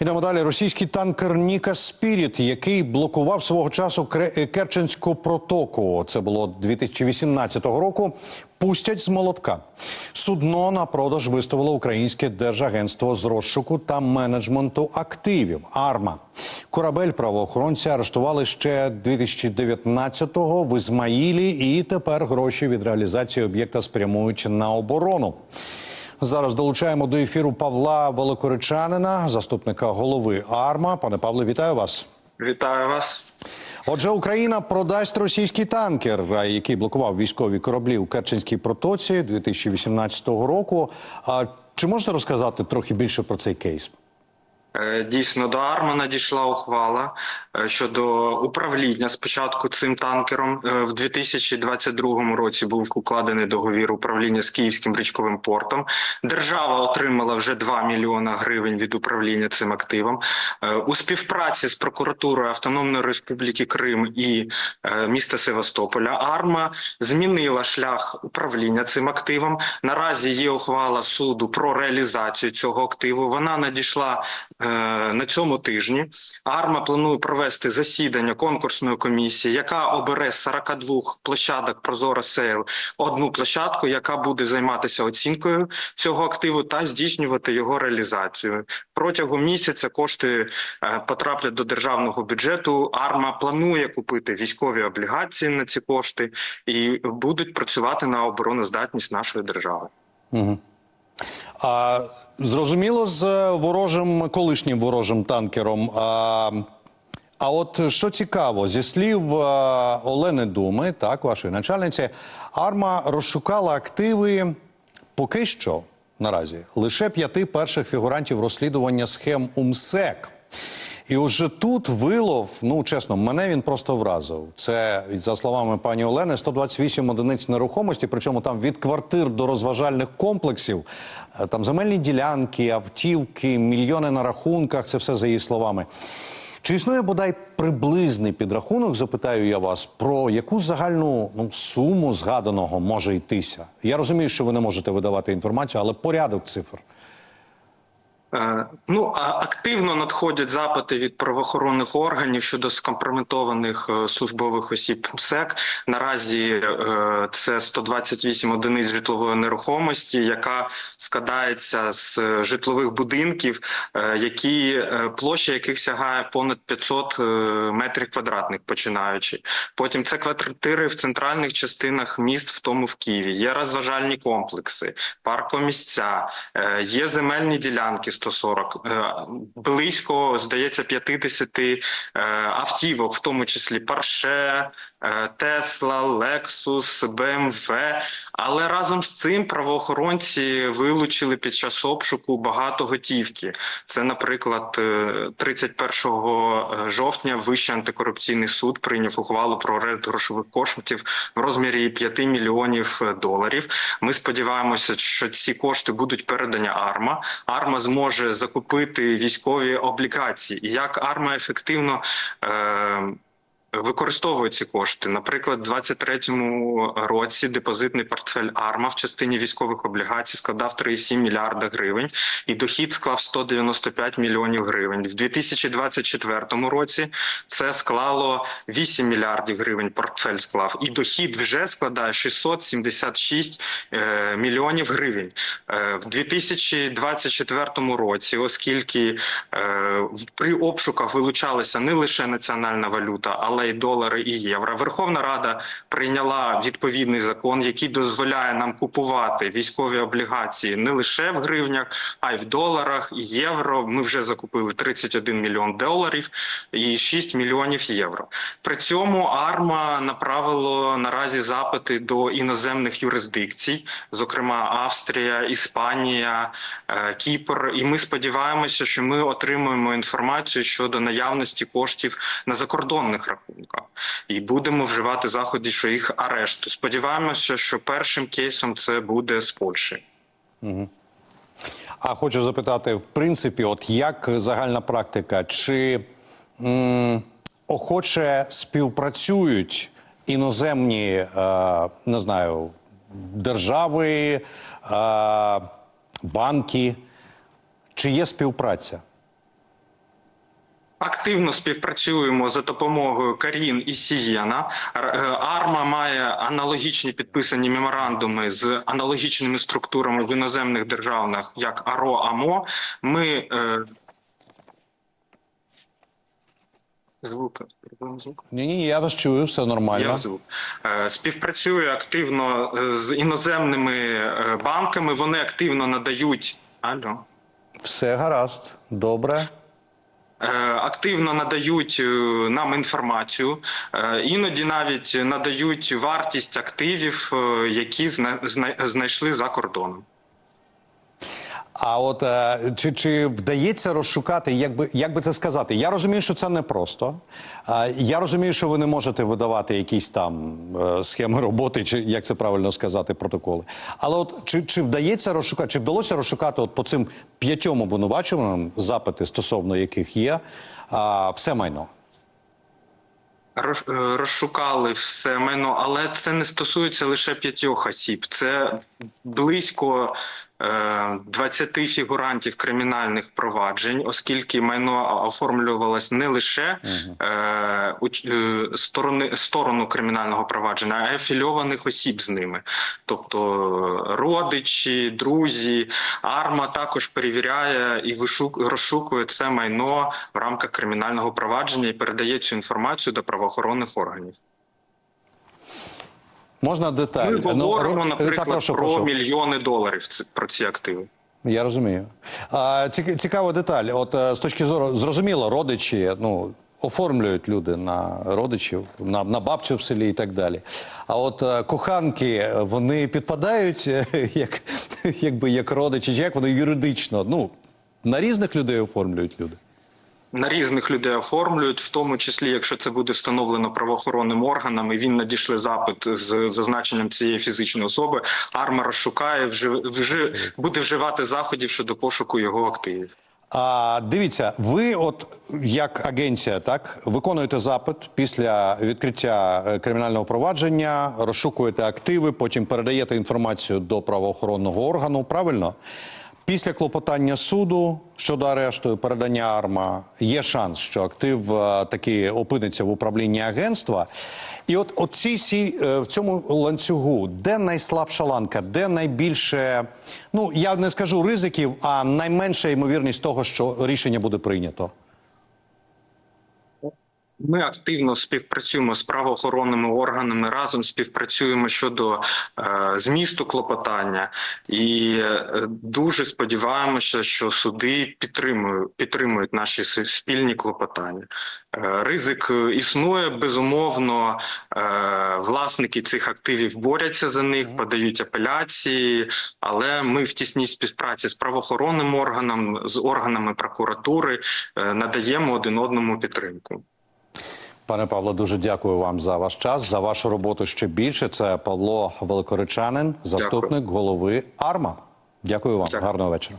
Ідемо далі. Російський танкер Ніка Спіріт, який блокував свого часу е, Керченську протоку. Це було 2018 року. Пустять з молотка. Судно на продаж виставило українське держагентство з розшуку та менеджменту активів. Арма корабель правоохоронці арештували ще 2019-го в Ізмаїлі, і тепер гроші від реалізації об'єкта спрямують на оборону. Зараз долучаємо до ефіру Павла Великоречанина, заступника голови АРМА. Пане Павле, вітаю вас. Вітаю вас. Отже, Україна продасть російський танкер, який блокував військові кораблі у Керченській протоці 2018 року. А чи можете розказати трохи більше про цей кейс? Е, Дійсно, до АРМА надійшла ухвала е, щодо управління спочатку цим танкером. Е, В 2022 році був укладений договір управління з Київським річковим портом. Держава отримала вже 2 мільйона гривень від управління цим активом. У співпраці з прокуратурою Автономної Республіки Крим і міста Севастополя АРМА змінила шлях управління цим активом. Наразі є ухвала суду про реалізацію цього активу. Вона надійшла на цьому тижні. АРМА планує провести засідання конкурсної комісії, яка обере з 42 площадок Прозоро Сейл одну площадку, яка буде займатися оцінкою цього активу та здійснювати його реалізацію. Протягом місяця кошти е, потраплять до державного бюджету. АРМА планує купити військові облігації на ці кошти і будуть працювати на обороноздатність нашої держави. А зрозуміло з ворожим колишнім ворожим танкером. А, а от що цікаво, зі слів Олени Думи, так, вашої начальниці, Арма розшукала активи поки що наразі лише п'яти перших фігурантів розслідування схем УМСЕК. І уже тут вилов, ну чесно, мене він просто вразив. Це за словами пані Олени, 128 одиниць нерухомості, причому там від квартир до розважальних комплексів, е, там земельні ділянки, автівки, мільйони на рахунках. Це все за її словами. Чи існує бодай приблизний підрахунок? Запитаю я вас про яку загальну ну, суму згаданого може йтися? Я розумію, що ви не можете видавати інформацію, але порядок цифр. Е, Ну а активно надходять запити від правоохоронних органів щодо скомпрометованих е, службових осіб МСЕК. Наразі е, це 128 одиниць житлової нерухомості, яка складається з житлових будинків, які площа яких сягає понад 500 е, метрів квадратних, починаючи. Потім це квартири в центральних частинах міст, в тому в Києві. Є розважальні комплекси, паркомісця, є земельні ділянки 140, е, близько, здається, 50 е, автівок, в тому числі Порше, е, Тесла, Лексус, БМВ. Але разом з цим правоохоронці вилучили під час обшуку багато готівки. Це, наприклад, е, 31 жовтня Вищий антикорупційний суд прийняв ухвалу про арешт грошових коштів в розмірі 5 мільйонів доларів. Ми сподіваємося, що ці кошти будуть передані АРМА. АРМА зможе закупити військові облігації. І як АРМА ефективно. Е- Використовують ці кошти. Наприклад, у 2023 році депозитний портфель АРМА в частині військових облігацій складав 3,7 мільярда гривень, і дохід склав 195 мільйонів гривень. В 2024 році це склало 8 мільярдів гривень. Портфель склав, і дохід вже складає 676 е, мільйонів гривень. Е, в 2024 році, оскільки е, при обшуках вилучалася не лише національна валюта, але й долари і євро. Верховна Рада прийняла відповідний закон, який дозволяє нам купувати військові облігації не лише в гривнях, а й в доларах і євро. Ми вже закупили 31 мільйон доларів і 6 мільйонів євро. При цьому АРМА направило наразі запити до іноземних юрисдикцій, зокрема Австрія, Іспанія, е, Кіпр. І ми сподіваємося, що ми отримуємо інформацію щодо наявності коштів на закордонних рахунках і будемо вживати заходи, що їх арешту. Сподіваємося, що першим кейсом це буде з Польщі. А хочу запитати, в принципі, от як загальна практика, чи м, охоче співпрацюють іноземні, е, не знаю, держави, е, банки, чи є співпраця? Активно співпрацюємо за допомогою Карін і Сієна. Е, Арма має аналогічні підписані меморандуми з аналогічними структурами в іноземних державах, як АРО АМО. Ми е... звук. Ні, ні, я вас чую, все Я нормально. звук. Е, Співпрацює активно е, з іноземними банками. Вони активно надають. Алло. Все гаразд, добре. Е, активно надають е, нам інформацію, е, іноді навіть надають вартість активів, які зна- зна- знайшли за кордоном. А от е, чи, чи вдається розшукати, як би, як би це сказати? Я розумію, що це непросто. Я розумію, що ви не можете видавати якісь там е, схеми роботи, чи як це правильно сказати, протоколи. Але от чи, чи вдається розшукати, чи вдалося розшукати от по цим п'ятьом обвинуваченням, запити стосовно яких є, все майно? Е, Розшукали все майно, але це не стосується лише п'ятьох осіб. Це близько 20 фігурантів кримінальних проваджень, оскільки майно оформлювалось не лише е, е, сторони сторону кримінального провадження, а й афільованих осіб з ними, тобто е, родичі, друзі. Арма також перевіряє і розшукує це майно в рамках кримінального провадження і передає цю інформацію до правоохоронних органів. Можна деталі? Ми говоримо, ро- та, прошу, про прошу. мільйони доларів про ці активи. Я розумію. А, цікава деталь. От е, з точки зору, зрозуміло, родичі, ну. Оформлюють люди на родичів, на, на бабцю в селі і так далі. А от е, коханки, вони підпадають е, як, якби як родичі, чи як вони юридично, ну, на різних людей оформлюють люди. На різних людей оформлюють, в тому числі, якщо це буде встановлено правоохоронним органам, і він надійшли запит з зазначенням цієї фізичної особи. Арма розшукає, вже, вже буде вживати заходів щодо пошуку його активів. А дивіться, ви, от як агенція, так виконуєте запит після відкриття е, кримінального провадження, розшукуєте активи, потім передаєте інформацію до правоохоронного органу. Правильно? Після клопотання суду щодо арешту і передання арма є шанс, що актив е, таки опиниться в управлінні агентства. І от, от ці всі е, в цьому ланцюгу, де найслабша ланка, де найбільше, ну я не скажу ризиків, а найменша ймовірність того, що рішення буде прийнято. Ми активно співпрацюємо з правоохоронними органами, разом співпрацюємо щодо е, змісту клопотання, і е, дуже сподіваємося, що суди підтримують, підтримують наші спільні клопотання. Е, ризик е, існує безумовно. Е, власники цих активів борються за них, подають апеляції, але ми в тісній співпраці з правоохоронним органом, з органами прокуратури е, надаємо один одному підтримку. Пане Павло, дуже дякую вам за ваш час, за вашу роботу ще більше. Це Павло Великоречанин, заступник голови АРМА. Дякую вам. Дякую. Гарного вечора.